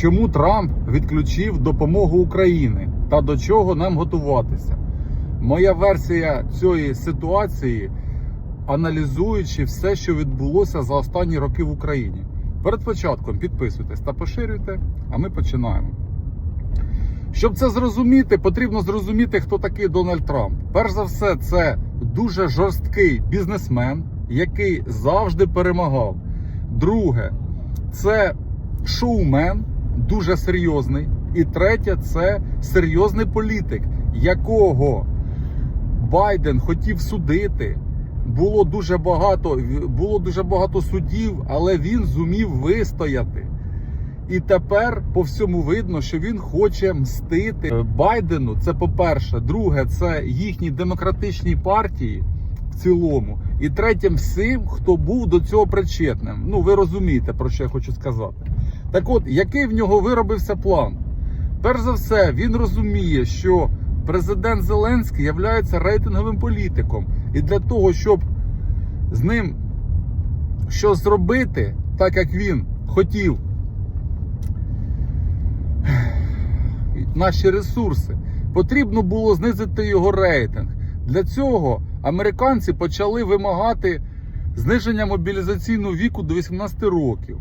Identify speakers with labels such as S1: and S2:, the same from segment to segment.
S1: чому Трамп відключив допомогу Україні та до чого нам готуватися. Моя версія цієї ситуації, аналізуючи все, що відбулося за останні роки в Україні. Перед початком підписуйтесь та поширюйте, а ми починаємо. Щоб це зрозуміти, потрібно зрозуміти, хто такий Дональд Трамп. Перш за все, це дуже жорсткий бізнесмен, який завжди перемагав. Друге, це шоумен, дуже серйозний. І третє, це серйозний політик, якого Байден хотів судити. Було дуже багато, було дуже багато судів, але він зумів вистояти. І тепер по всьому видно, що він хоче мстити Байдену. Це по-перше. Друге, це їхній демократичній партії в цілому. І третє, всім, хто був до цього причетним. Ну, ви розумієте, про що я хочу сказати. Так от, який в нього виробився план? Перш за все, він розуміє, що президент Зеленський є рейтинговим політиком. І для того, щоб з ним щось зробити, так як він хотів наші ресурси. Потрібно було знизити його рейтинг. Для цього американці почали вимагати зниження мобілізаційного віку до 18 років.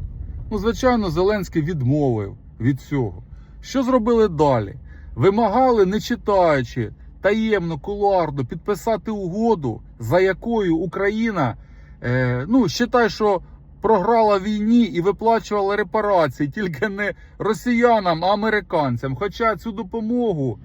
S1: Ну, звичайно, Зеленський відмовив від цього. Що зробили далі? Вимагали, не читаючи, таємно, кулуарно підписати угоду, за якою Україна, е, ну, вважай, що програла війні і виплачувала репарації тільки не росіянам, а американцям. Хоча цю допомогу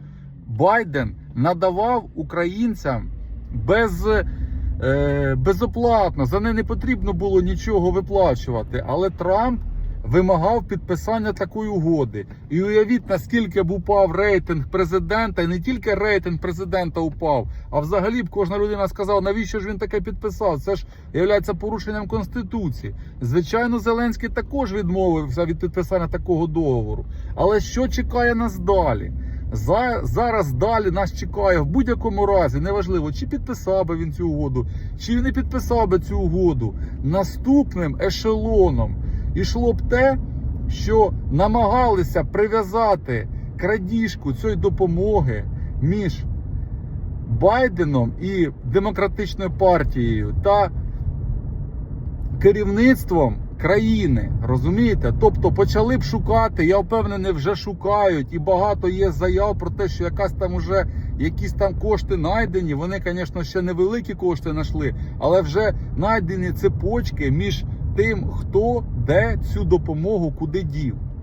S1: Байден надавав українцям без, е, безоплатно. За неї не потрібно було нічого виплачувати. Але Трамп вимагав підписання такої угоди. І уявіть, наскільки б упав рейтинг президента, і не тільки рейтинг президента упав, а взагалі б кожна людина сказала, навіщо ж він таке підписав? Це ж є порушенням конституції. Звичайно, Зеленський також відмовився від підписання такого договору. Але що чекає нас далі? За, зараз далі нас чекає в будь-якому разі, неважливо, чи підписав би він цю угоду, чи не підписав би цю угоду. Наступним ешелоном ішло б те, що намагалися прив'язати крадіжку цієї допомоги між Байденом і демократичною партією та керівництвом країни. Розумієте? Тобто почали б шукати, я впевнений, вже шукають, і багато є заяв про те, що якась там уже якісь там кошти знайдені. Вони, звісно, ще невеликі кошти знайшли, але вже знайдені цепочки між тим, хто де цю допомогу куди дів.